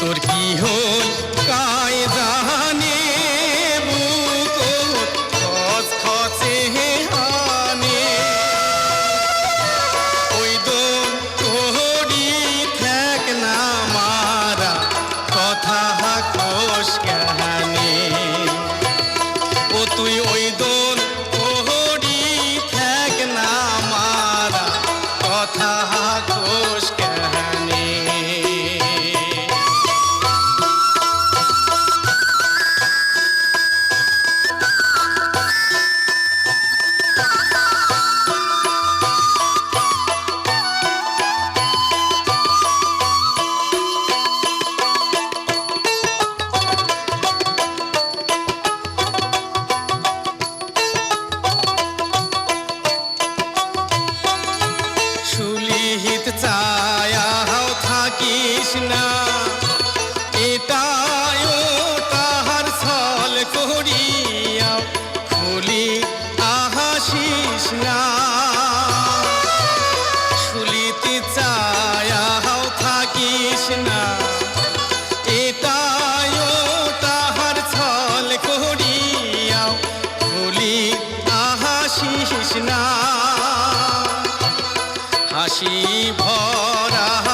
তোর কি হল? তৃষ্ণা তাহার ছল করিয়া খুলি আহা না শুলিতে চায়াও থাকিস তাহার ছল না হাসি ভরা